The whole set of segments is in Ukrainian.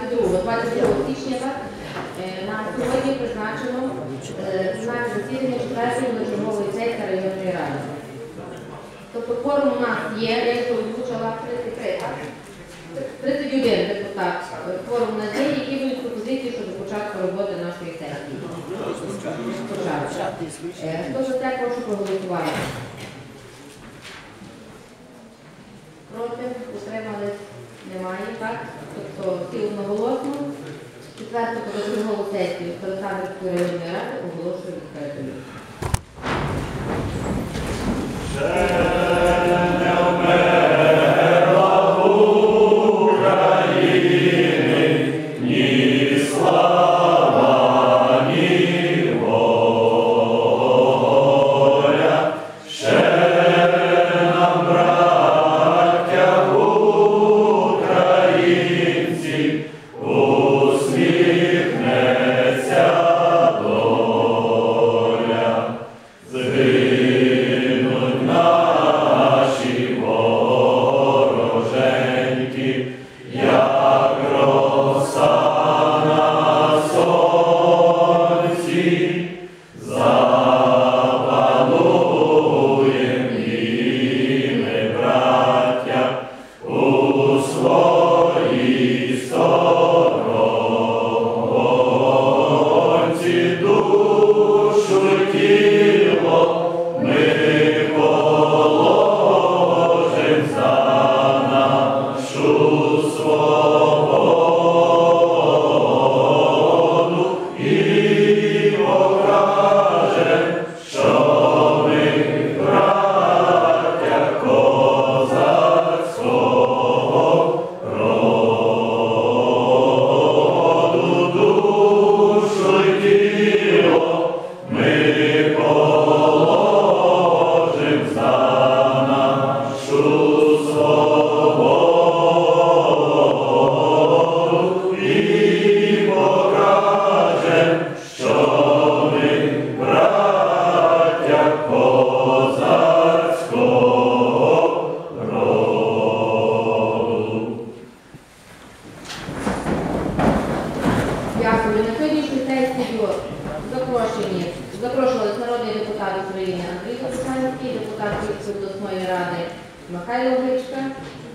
22 22 січня на сьогодні призначено е, на засідання 4-ї чергової сесії районної ради. Тобто форум у нас є, я його озвучила 33, так? 31 депутат форум у нас які будуть пропозиції щодо початку роботи нашої сесії. Е, Хто за це, прошу проголосувати. Проти, утримались, немає, так? Тобто всі одноголосно. Четверту позачергову сесію Олександрівської районної ради оголошую відкритою.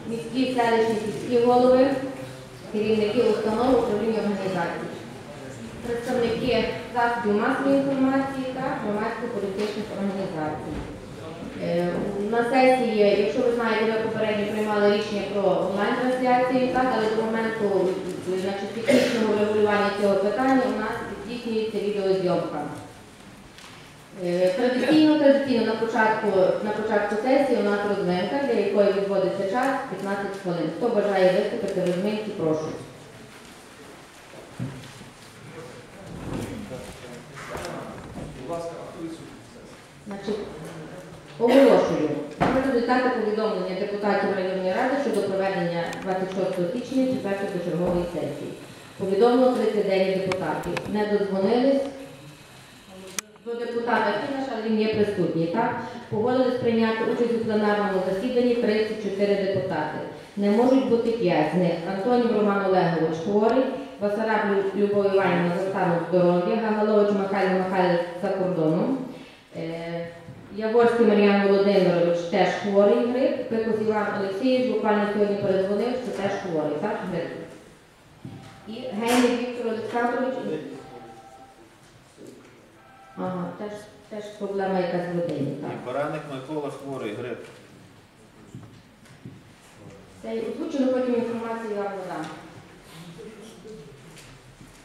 Міські селищні сільські голови, керівники установ управління організацій, представники засобів масової інформації та громадсько-політичних організацій. Е, На сесії, якщо ви знаєте, ви попередньо приймали рішення про онлайн-трансляцію, так, але до моменту е, значить, технічного регулювання цього питання у нас здійснюється відеозйомка. Е, Традиційно, традиційно на початку, на початку сесії у нас розминка, для якої відводиться час 15 хвилин. Хто бажає виступити в розминці, прошу. Значить, оголошую про результати повідомлення депутатів районної ради щодо проведення 26 січня 4 чергової сесії. Повідомило 39 депутатів. Не додзвонились до депутата Кінаша, але він є присутній. Так? Погодились прийняти участь у пленарному засіданні 34 депутати. Не можуть бути 5 з них. Антонів Роман Олегович хворий, Басараб Лю- Любов Іванівна за станом здоров'я, Гагалович Михайло Михайлович за кордоном. Е, Яворський Мар'ян Володимирович теж хворий грип. Пикус Іван Олексійович буквально сьогодні передзвонив, що теж хворий, так? Грип. І Гейник Віктор Олександрович. Ага, теж, теж проблема якась в родині. Так. Бараник Микола хворий, грип. Це озвучено потім інформацію я вам надам.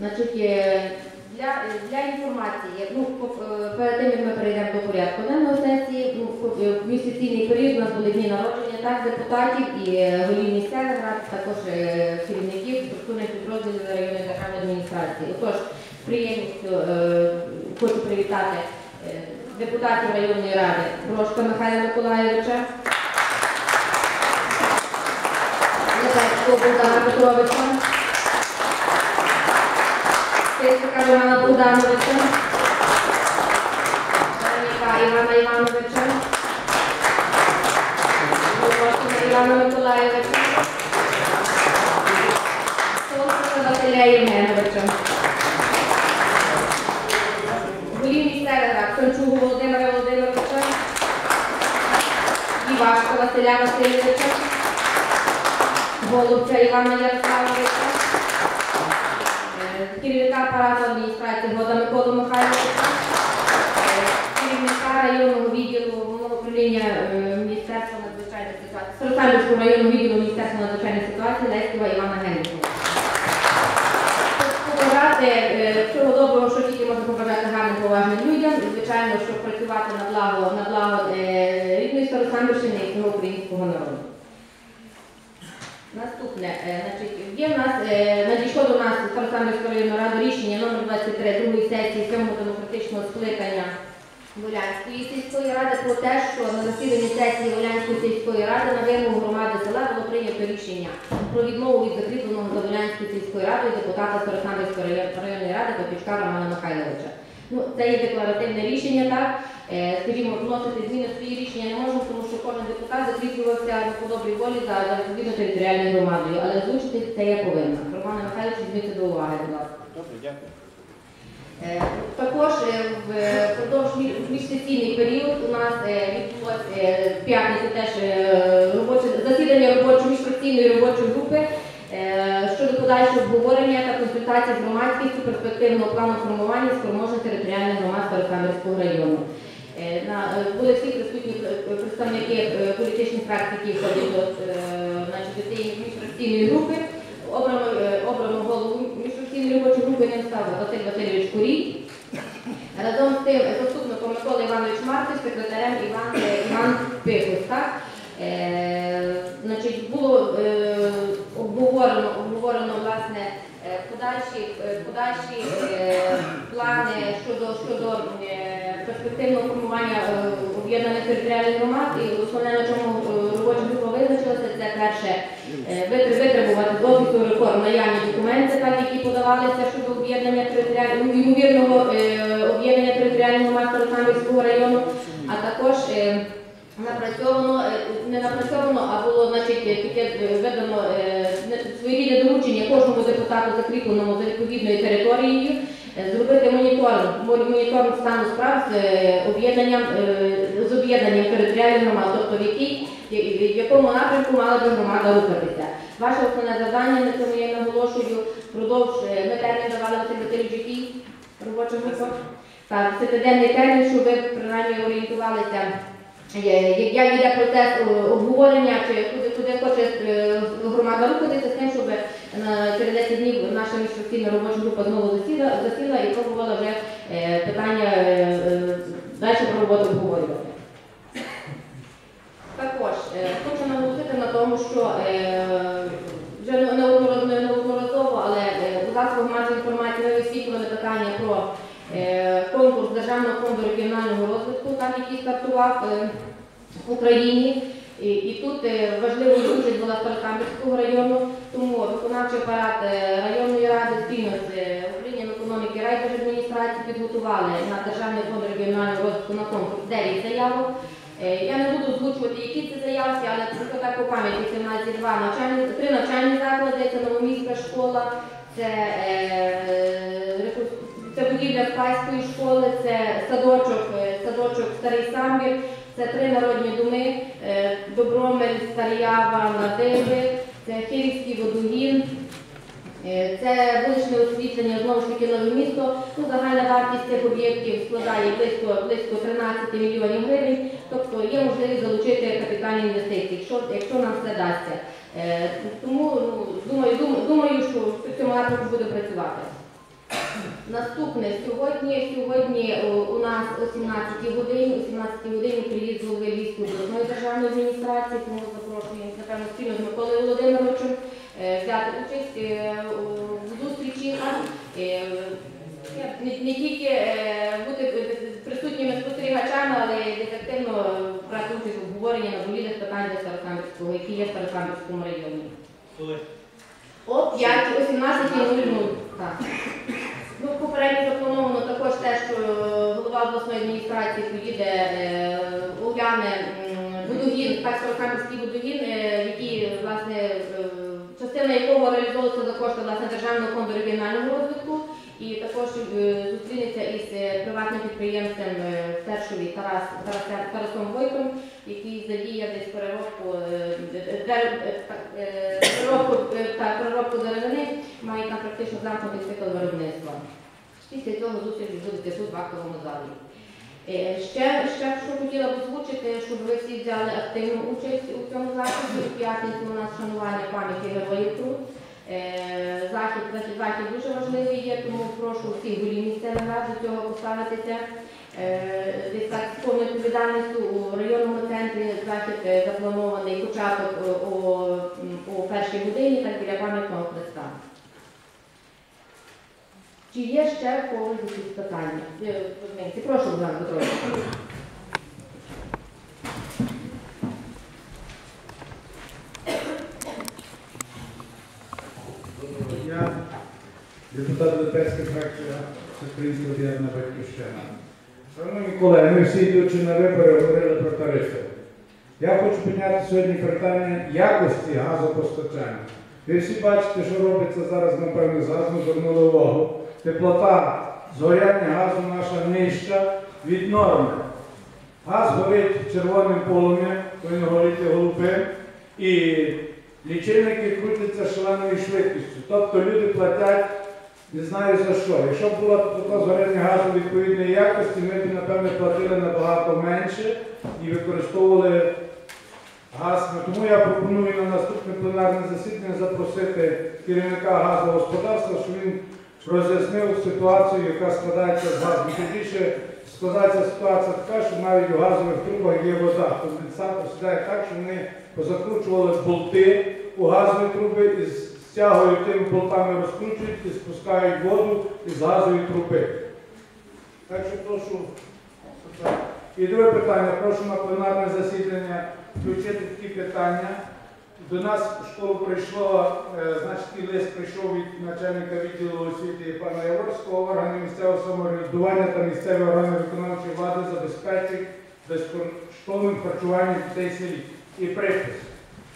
Значить, е, для, для інформації, ну, по- е, перед тим, як ми перейдемо до порядку денного сесії, ну, по- е, в місяційний період у нас були дні народження так, депутатів і е, голів місцевих рад, також е, керівників структурних підрозділів районної державної адміністрації. Отож, приємністю е, хочу привітати е, депутатів районної ради Брошка Михайла Миколаєвича. Летецького Богдана Петровича, Стецька Романа Богдановича, Шарніка Івана Івановича, Лукашина Івана Миколаєвича, Солоса Василя Євгеновича, Івашка Василя Васильовича, Голубця Івана Ярославовича, е, керівника апарату адміністрації Года Миколу Михайловича, е, керівника районного відділу головного управління е, Міністерства надзвичайних ситуацій, Старосамівського районного відділу Міністерства надзвичайних ситуацій Леськова Івана Генріхова. Побажати всього доброго, що тільки можна побажати гарним поважним людям, звичайно, щоб працювати на благо, на благо рідної Старосамівщини і українського народу. Наступне, е, значить, є в нас, е, надійшло до нас Старосамівської районної ради рішення номер 23 другої сесії 7 демократичного скликання Волянської сільської ради про те, що на засіданні сесії Волянської сільської ради на вимогу громади села було прийнято рішення про відмову від закріпленого за Волянською сільською радою депутата Старосамівської районної ради Попічка Романа Михайловича. Ну, це є декларативне рішення, так. Е, Скажімо, вносити зміни в свої рішення не можна, тому що кожен депутат закріплювався по добрій волі за, відповідно територіальною громадою, але озвучити це я повинна. Роман Михайлович, візьміть до уваги, будь ласка. Добре, дякую. Е, Також е, в- впродовж між- міжсесійний період у нас відбулося в п'ятницю теж робоче засідання робочої міжфракційної робочої групи е, подальшого обговорення та консультацій з громадськістю перспективного плану формування спроможних територіальних громад Старокам'янського району. Е, е, Були всі присутні е, представники політичних фракцій, які входять до, міжфракційної групи. Обрано, голову міжфракційної робочої групи не став Василь Васильович Курій. Разом з тим заступником Микола Іванович Мартиш, секретарем Іван, Іван було обговорено, обговорено власне, е, подальші, е, подальші е, плани щодо, щодо перспективного формування об'єднаних територіальних громад. І основне, на чому робоча група визначилася, це перше витр- витребувати з офісу реформ наявні документи, так, які подавалися щодо об'єднання територіального ну, ймовірного об'єднання територіального громад Старосамівського району, а також напрацьовано, е, не напрацьовано, а було значить, таке е, видано е, не- своєрідне доручення кожному депутату закріпленому за відповідною територією зробити моніторинг, моніторинг стану справ з об'єднанням з об'єднанням територіальних громад, тобто в якій в якому напрямку мала би громада рухатися. Ваше основне завдання на цьому я наголошую впродовж е, ми термін давали Василь який робоча група. Так, п'ятиденний термін, щоб ви принаймні орієнтувалися, як йде процес е, обговорення, чи куди, куди хоче е, громада рухатися, з тим, щоб через 10 днів наша міжфракційна робоча група знову засіла, засіла і пробувала вже е, питання е, е, далі про роботу обговорювати. Також е, хочу наголосити на тому, що е, вже не- неодноразово, не неодноразово, але е, у засобах масової інформації ми висвітлювали питання про е, конкурс Державного фонду регіонального розвитку, там який стартував е, в Україні. І, і тут е, важливою участь була Старокам'янського району, тому виконавчий апарат е, районної ради спільно з е, управлінням економіки райдержадміністрації підготували на Державний фонд регіонального розвитку на конкурс 9 заявок. Е, Я не буду озвучувати, які це заявки, але просто так по пам'яті це в нас є два навчальні, три навчальні заклади, це Новоміська школа, це, е, рекон- це будівля Спайської школи, це садочок, е, садочок Старий Самбір, це три народні доми, е, Добромель, Старява, Надиви, це Хирівський водогін, Е, Це вуличне освітлення, знову ж таки нове місто. Ну, загальна вартість цих об'єктів складає близько, близько 13 мільйонів гривень, тобто є можливість залучити капітальні інвестиції, якщо, якщо нам це дасться. Е, Тому ну, думаю, дум- думаю, що в цьому напрямку буде працювати. Наступне сьогодні. Сьогодні у нас о 17 годині, о 17 годині приїзд голови Львівської обласної державної адміністрації, тому запрошуємо напевно спільно з Миколою Володимировичем е, взяти участь е, у- зустрічі. Не, не тільки е, бути присутніми спостерігачами, але й ефективно брати участь в обговоренні наболілих питань для Старокам'янського, які є в Старокам'янському районі. О 5, о 17.00. Так. Ну, попередньо заплановано також те, що голова обласної адміністрації поїде е, огляне м, водогін, так Старокам'янський водогін, е, який, власне, е, частина якого реалізовується за кошти власне Державного фонду регіонального розвитку. І також е, зустрінеться із е, приватним підприємцем е, в Тарас, Тарасом Войтом, який задіяв десь переробку, е, е, е, переробку, е, та, переробку деревини, має там практично замкнутий цикл виробництва. Після цього зустріч відбудеться тут в актовому залі. Е, Ще, ще що хотіла б озвучити, щоб ви всі взяли активну участь у цьому заході. В п'ятницю у нас шанування пам'яті героїв. Е, Захід, захід, захід дуже важливий є, тому прошу всіх голів місцевих рад до цього поставитися. Е, Десь так з повною у районному центрі захід е, запланований початок о, першій годині, так біля пам'ятного хреста. Чи є ще когось питання? Е, Прошу, Богдан Петрович. Я депутат Литецької фракції Об'єднання Батьківщина. Шановні колеги, ми всі йдучи на вибори говорили про тарифи. Я хочу підняти сьогодні питання якості газопостачання. Ви всі бачите, що робиться зараз, напевно, з газом звернули увагу. Теплота згоряння газу наша нижча від норми. Газ горить червоним полум'ям, повинен горіти голубим, і лічильники крутяться шаленою швидкістю. Тобто люди платять не знаю за що. Якщо б була така згоряння газу відповідної якості, ми б, напевне, платили набагато менше і використовували газ. Ну, Тому я пропоную на наступне пленарне засідання запросити керівника газогосподарства, щоб він роз'яснив ситуацію, яка складається з газом. Тим складається ситуація така, що навіть у газових трубах є вода. Конденсатор сідає так, що вони позакручували болти у газові труби і стягують тими болтами, розкручують і спускають воду із газової труби. Так що прошу. І друге питання. Прошу на пленарне засідання включити такі питання. До нас в школу прийшло, е, значить, такий лист прийшов від начальника відділу освіти пана Яворського, органи місцевого самоврядування та місцеві органи виконавчої влади забезпечить безкоштовним харчуванням дітей селі. І припис,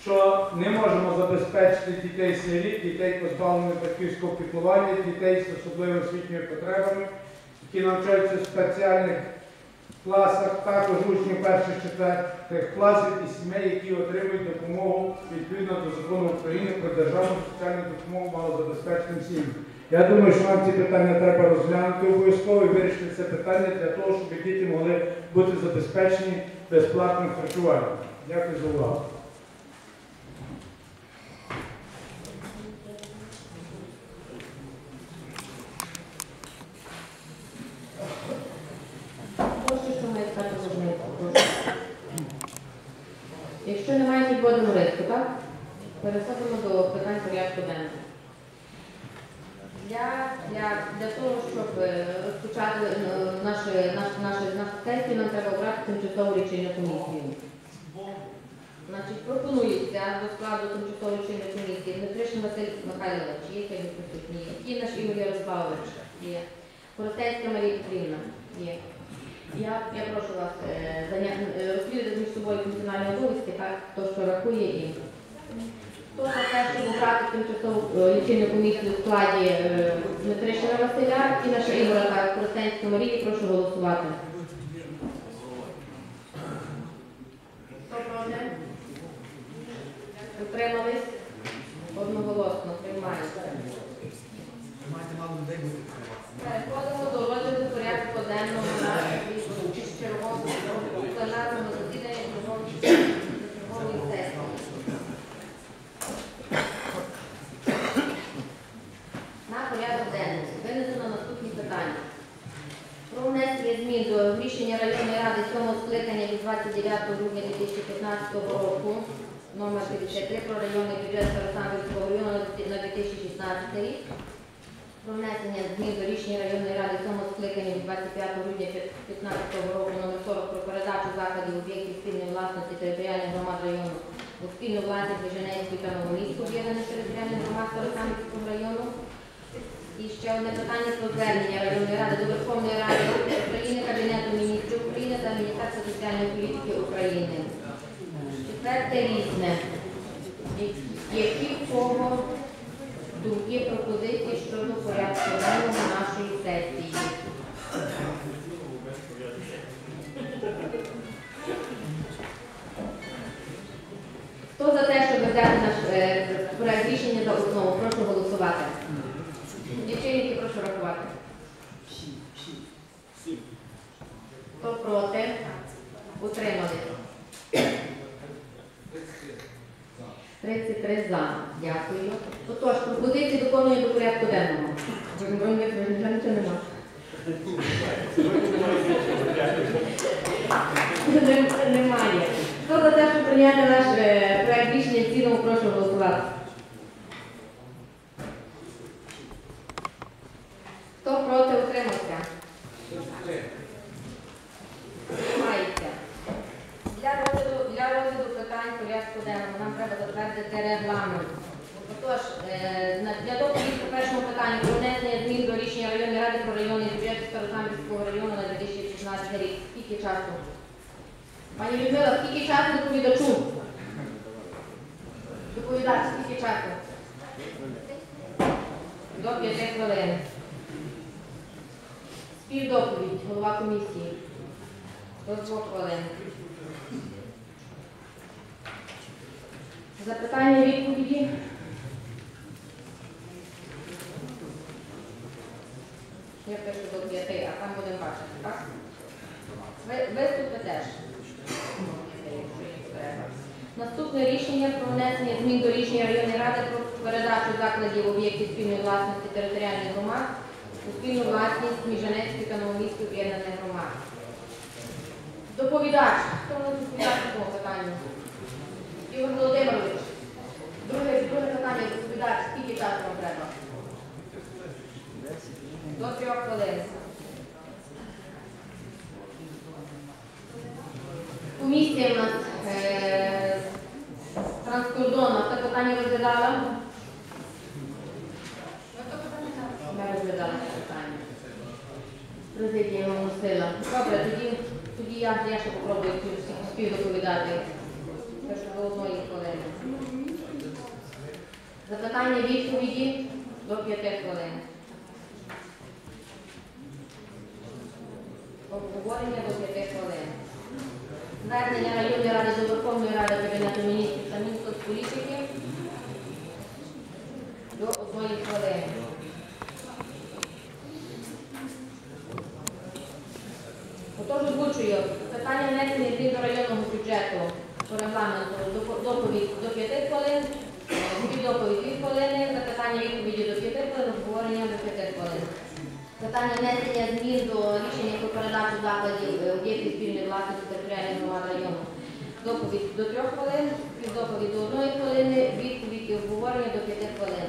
що не можемо забезпечити дітей селі, дітей позбавлених батьківського піклування, дітей з особливими освітніми потребами, які навчаються в спеціальних класах, також учнів перших четвертих класів і сімей, які отримують допомогу відповідно до закону України про державну соціальну допомогу малозабезпеченим сім'ям. Я думаю, що нам ці питання треба розглянути обов'язково і вирішити це питання для того, щоб діти могли бути забезпечені безплатним харчуванням. Дякую за увагу. Прошу, що має стати Кузьминці, прошу. Якщо немає, підводимо риску, так? Переходимо до питань порядку денного. Для, для, для того, щоб е, розпочати е, нашу, нашу, нашу, нашу сесію, нам треба обрати тимчасову лічильну комісію. Значить, пропонується до складу тимчасової лічильної комісії Дмитришин Василь Михайлович, є сьогодні присутній, Кінаш Ігор Ярославович, є. Коротецька Марія Петрівна, є. Я, я прошу вас е, е, розслідувати між собою функціональні обов'язки, так, хто що рахує і хто за те, щоб обрати тимчасову е, лічильну комісію у складі е, Дмитришина Василя і наша Ігора та Коротенська Марії, прошу голосувати. Хто проти? Утримались? Одноголосно приймається. Переходимо до розгляду порядку денного нашої чергового пленарного засідання чергової сесії. На порядок денний винесено наступні питання. Про внесення змін до рішення районної ради 7 скликання від 29 грудня 2015 року номер 53 про районний бюджет Старосамбірського району на 2016 рік. Про внесення змін до рішення районної ради 7 скликання 25 грудня 2015 року номер 40 про передачу закладів об'єктів спільної власності територіальних громад району у спільну власність Виженецької та Новоміської об'єднаних територіальних громад Старосамбірського району. І ще одне питання про звернення районної ради до Верховної Ради України, Кабінету міністрів України та Міністерства соціальної політики України. Четверте різне. Які в кого думки, пропозиції щодо порядку денного нашої сесії? Хто за те, щоб взяти наш е, проект рішення за основу? Прошу голосувати. Дівчинки, прошу рахувати. Хто проти? Утримали. 33 за. Дякую. Отож, пропозиції доповнення до порядку денного. Немає. Хто за те, щоб прийняти наш е, проект рішення цілому, прошу голосувати. Хто проти утримався? Тримається. Для розгляду, для розгляду питань порядку денного нам треба затвердити регламент. Отож, е, для доповіді по першому питанню про внесення змін до рішення районної ради про районний бюджет Старосамбірського району на 2016 рік. Скільки часу? Пані Людмила, скільки часу доповідачу? Доповідач, скільки часу? До 5 хвилин. Співдоповідь, голова комісії. До двох хвилин. Запитання відповіді. Я пишу до п'яти, а там будемо бачити, так? Виступи теж. Наступне рішення про внесення змін до рішення районної ради про передачу закладів об'єктів спільної власності територіальних громад у спільну власність Міжанецької та Новоміської об'єднаних громад. Доповідач. Хто у нас по питанню? Ігор Володимирович. Друге, друге питання, доповідач. Скільки часу вам треба? До трьох хвилин. Комісія в нас е, транскордонна. Це питання розглядала? Президія його носила. Добре, тоді, тоді я, я ще попробую співдоповідати. До одної хвилини. Запитання відповіді до п'яти хвилин. Обговорення до п'яти хвилин. Звернення районної ради до Верховної Ради Кабінету міністрів та Мінсоцполітики до одної хвилини. Отож озвучую питання внесення змін до районного бюджету по доповідь до 5 хвилин, доповідь 2 хвилини, запитання відповіді до 5 хвилин, обговорення до 5 хвилин. Питання внесення змін до рішення про передачу закладів е, об'єктів спільної власності територіальних громад району. Доповідь до 3 хвилин, доповідь до 1 хвилини, відповідь і обговорення до 5 хвилин.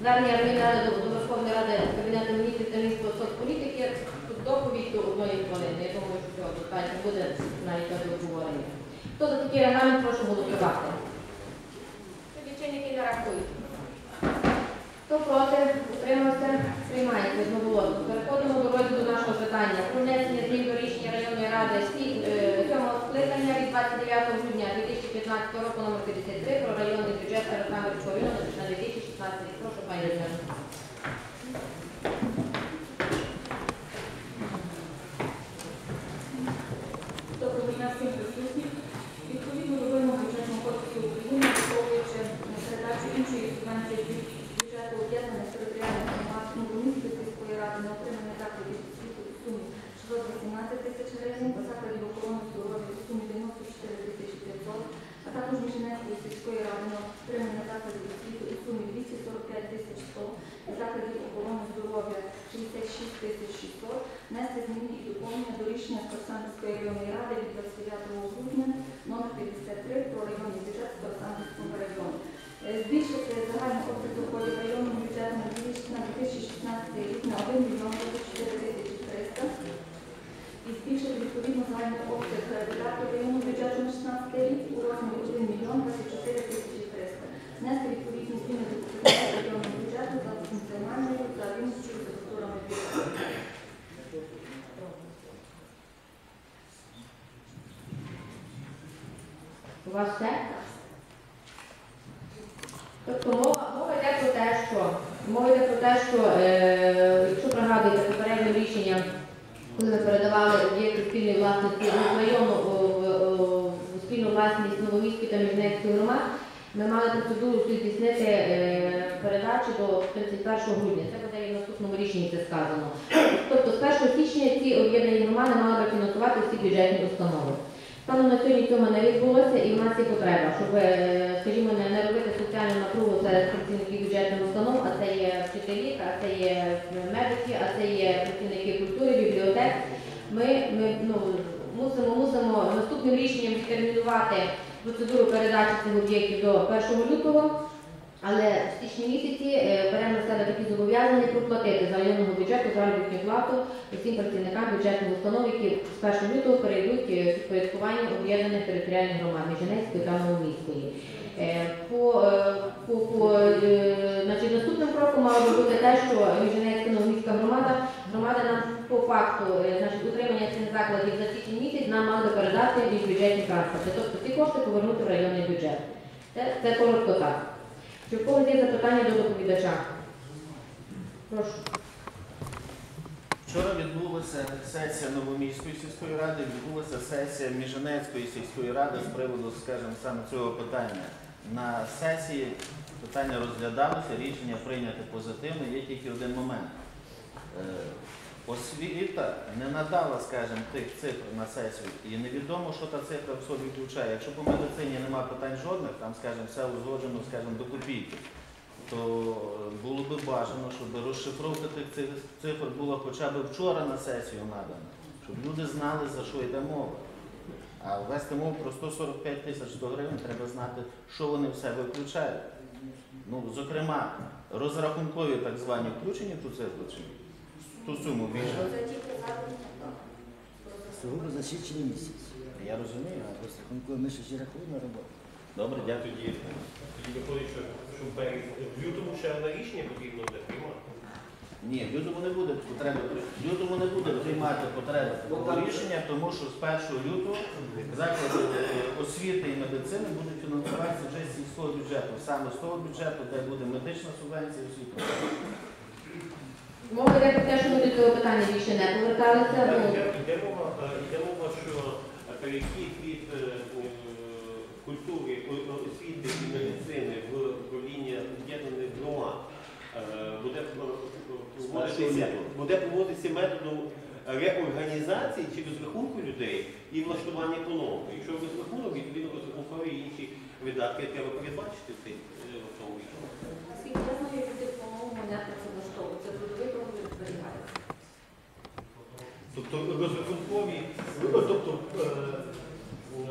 Звернення ради до Верховної Ради Кабінету міністрів та міністра соцполітики, доповідь до 1 хвилини. Я думаю, що достатньо буде навіть обговорення. Хто за такий регламент, прошу голосувати. Лічильники не рахують. Хто проти, утримався, приймається одноголосно. Переходимо до розгляду нашого питання. Про внесення змін до рішення районної ради сі- е, скликання від 29 грудня 2015 року номер 53 про районний бюджет Старосамбірського району на 2016 рік. Прошу, пані Ірина. Доброго дня всім присутнім. Відповідно до вимог бюджетного кодексу України, враховуючи передачу іншої субвенції від бюджету об'єднаних територіальних громад Новоміської сільської гривень, за закладів охорони здоров'я у сумі 94 тисячі 500, а також Міжнецької сільської ради отримання закладів освіти у сумі 245 тисяч 100, закладів охорони здоров'я 66 тисяч 600, внести зміни і доповнення до рішення Старосамівської районної ради від 29 грудня номер 53 про районний бюджет Старосамівського району. Е, Збільшити загальний обсяг доходів районного бюджету на 2016 рік на 1 мільйон 24 тисячі 300 і збільшити відповідно загальний обсяг видатків районного бюджету на 16 рік у розмірі 1 мільйон 24 тисячі 300. Внести відповідні зміни до районного бюджету за функціональною та іншою структурами бюджету. У вас все? Тобто мова, мова йде про те, що мова йде про те, що е, якщо пригадуєте попереднім рішенням, коли ми передавали об'єкти спільної власності району в, спільну власність Новоміської та Міжнецької громад, ми мали процедуру здійснити передачу до 31 грудня. Це буде і в наступному рішенні це сказано. Тобто з 1 січня ці об'єднані громади мали би фінансувати всі бюджетні установи. Станом на сьогодні цього не відбулося і в нас є потреба, щоб, е, скажімо, не, робити соціальну напругу серед працівників бюджетних установ, а це є вчителі, а це є медики, а це є працівники культури, бібліотек. Ми, ми ну, мусимо, мусимо наступним рішенням термінувати процедуру передачі цих об'єктів до 1 лютого. Але в січні місяці е, беремо на себе такі зобов'язання проплатити з районного бюджету заробітну плату усім працівникам бюджетних установ, які з 1 лютого перейдуть е, в підпорядкування об'єднаних територіальних громад Міжнецької та Новоміської. Е, По, е, по, по е, значить, наступним кроком мало би бути те, що Міжнецька Новоміська громада, громада нам по факту е, значить, утримання цих закладів за січень місяць нам мали передати від бюджетні транспорти. Тобто ці кошти повернути в районний бюджет. Це, це коротко так. Чи в когось є запитання до доповідача? Прошу. Вчора відбулася сесія Новоміської сільської ради, відбулася сесія Міженецької сільської ради з приводу, скажімо, саме цього питання. На сесії питання розглядалося, рішення прийняте позитивно, є тільки один момент. Освіта не надала, скажімо, тих цифр на сесію, і невідомо, що та цифра в собі включає. Якщо по медицині немає питань жодних, там, скажімо, все узгоджено, скажімо, до копійки, то е, було би бажано, щоб розшифровка тих цифр була хоча б вчора на сесію надана, щоб люди знали, за що йде мова. А ввести мову про 145 тисяч 100 гривень треба знати, що вони в себе включають. Ну, зокрема, розрахункові так звані включені ту цифру чи ні? Ту суму більше. Сугубо за січень місяць. Я розумію. а Просто коли ми ще рахуємо роботу. Добре, дякую. Тоді, тоді виходить, що, що в березні- в лютому ще на рішення потрібно буде приймати. Ні, в лютому не буде потреби. В лютому не буде приймати потреби такого рішення, тому що з 1 лютого заклади е, освіти і медицини будуть фінансуватися вже з сільського бюджету, саме з того бюджету, де буде медична субвенція і освіта. Мова йде про те, що ми до цього питання більше не поверталися. Ну, йде- Йде мова, е, йде мова, що перехід від е, е, культури, о- освіти і медицини в управління об'єднаних громад е, буде е, проводитися, буде проводитися методом реорганізації чи розрахунку людей і влаштування по-новому. Якщо розрахунок, відповідно розрахункові і інші видатки треба передбачити в цей- е, в цьому рішенні. Наскільки я знаю, люди по-моєму не працевлаштовують. Це трудовий договір зберігається. Тобто розрахункові, тобто е,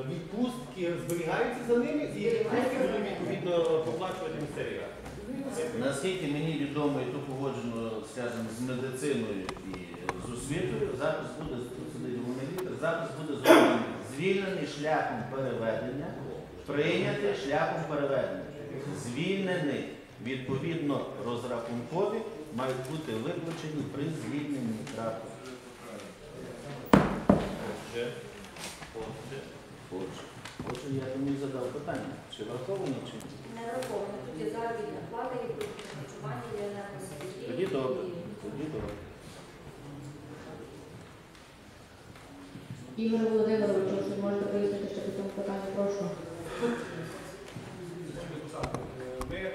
відпустки зберігаються за ними і відпустки будуть відповідно поплачувати місцеві ради. Наскільки мені відомо, і то погоджено, скажімо, з медициною і з освітою, запис буде зроблений звільнений шляхом переведення, прийнятий шляхом переведення. Звільнений. Відповідно, розрахункові мають бути виключені при звільненні. Отже, отже, Отже, отже, я тому і задав питання, чи враховані, чи ні. Не враховано. Тут є заробітна плата, є продукти харчування, є енергоносії. Тоді добре. Тоді добре. Ігор Володимирович, можете пояснити ще по цьому питанню, прошу. депутати. Е, Ми е,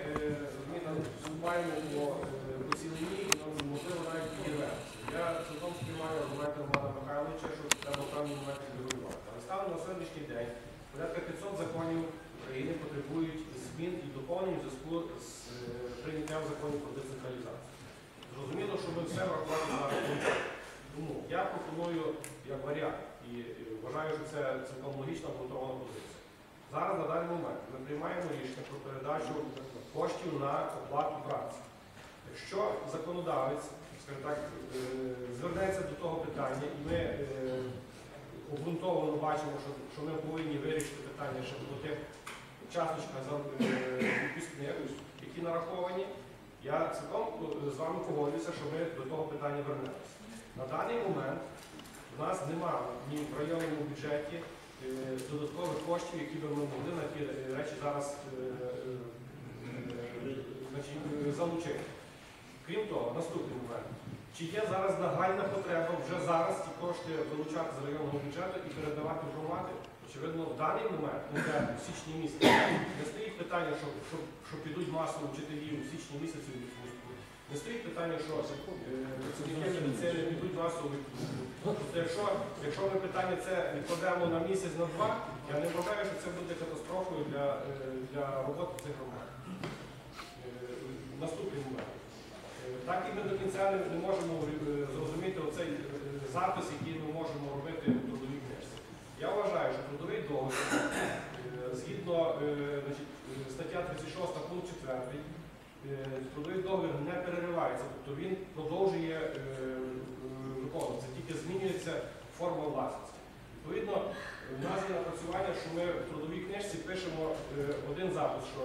зміна вступаємо по е, поселенні і нам можливо навіть підірвемося. Я цілком сприймаю аргументи Романа Михайловича, що треба певно даний момент регулювати. Але станом на сьогоднішній день порядка 500 законів України потребують змін і доповнень у зв'язку з е, прийняттям законів про децентралізацію. Зрозуміло, що ми все врахувати зараз не можемо. Тому я пропоную як варіант і е, вважаю, що це цілком логічна обґрунтована позиція. Зараз на даний момент ми приймаємо рішення про передачу коштів на оплату праці. Якщо законодавець, так, е, звернеться до того питання, і ми обґрунтовано бачимо, що ми повинні вирішити питання ще до тих часточках за е, відпускних, які нараховані, я цілком е, з вами погоджуюся, що ми до того питання вернемося. На даний момент у нас немає ні в районному бюджеті е, додаткових коштів, які би ми могли на ті е, речі зараз е, е, е, е, залучити. Крім того, наступний момент. Чи є зараз нагальна потреба вже зараз ці кошти вилучати з районного бюджету і передавати громади? Очевидно, в даний момент, конкретно в січні місяці, не стоїть питання, що, що, що підуть масово вчителі у січні місяці у відпустку. Не стоїть питання, що е, працівники медицини підуть масово у відпустку. Тобто, якщо, якщо ми питання це відкладемо на місяць, на два, я не вважаю, що це буде катастрофою для, е, для роботи цих громад. Е, Наступний момент. Так і ми до кінця не, можемо е, зрозуміти оцей запис, який ми можемо робити. Я вважаю, що трудовий договір, е, згідно е, значить, е, стаття 36 пункт 4, е, трудовий договір не переривається, тобто він продовжує виконуватися, тільки змінюється форма власності. Відповідно, у нас є напрацювання, що ми в трудовій книжці пишемо один запис, що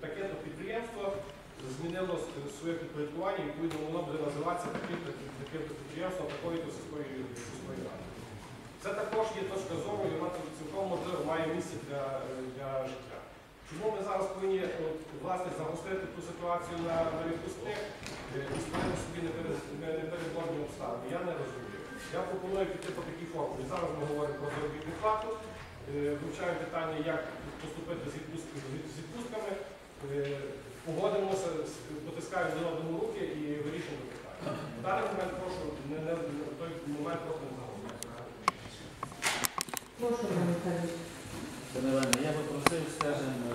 таке-то підприємство змінило своє підпорядкування, відповідно воно буде називатися таким-то підприємством такої-то сільської ради. Це також є точка зору, і вона цілком можливо має місце для, для життя. Чому ми зараз повинні от, власне загострити ту ситуацію на, на відпускних е, і створити собі не- непередбачені обставини? Я не розумію. Я пропоную піти по такій формулі. Зараз ми говоримо про заробітну плату, е, вивчаємо питання, як поступити з відпустками, е, погодимося, потискаємо один одному руки і вирішуємо питання. В даний момент прошу не, не, той момент просто не. Прошу, пане Михайло. Пане Іване, я би просив, скажімо,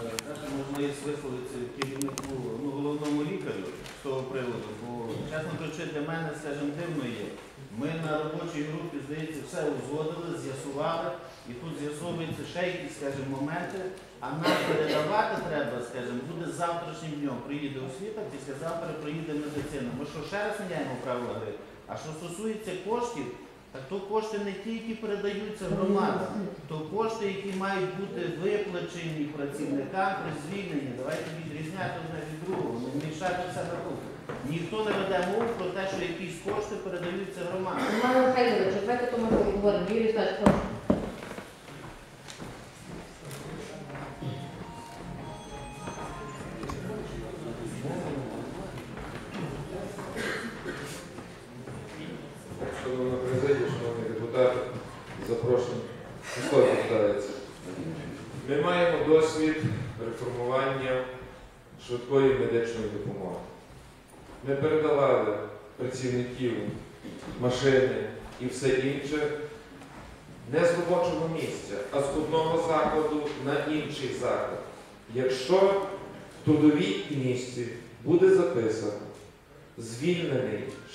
можливість висловитися керівнику, ну, головному лікарю з того приводу, бо, чесно кажучи, для мене, скажімо, дивно є. Ми на робочій групі, здається, все узгодили, з'ясували, і тут з'ясовуються ще якісь, скажімо, моменти, а нам передавати треба, скажімо, буде з завтрашнім днем. Приїде освіта, післязавтра приїде медицина. Ми що, ще раз міняємо правила гри? А що стосується коштів, так то кошти не ті, які передаються громадам, то кошти, які мають бути виплачені працівникам при звільненні. Давайте відрізняти одне від другого, не мішати все на руку. Ніхто не веде мову про те, що якісь кошти передаються громадам. Роман Михайлович, давайте то ми поговоримо. Юрій Віталійович, прошу.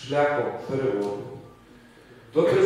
Шляхом переводу, то при звільненні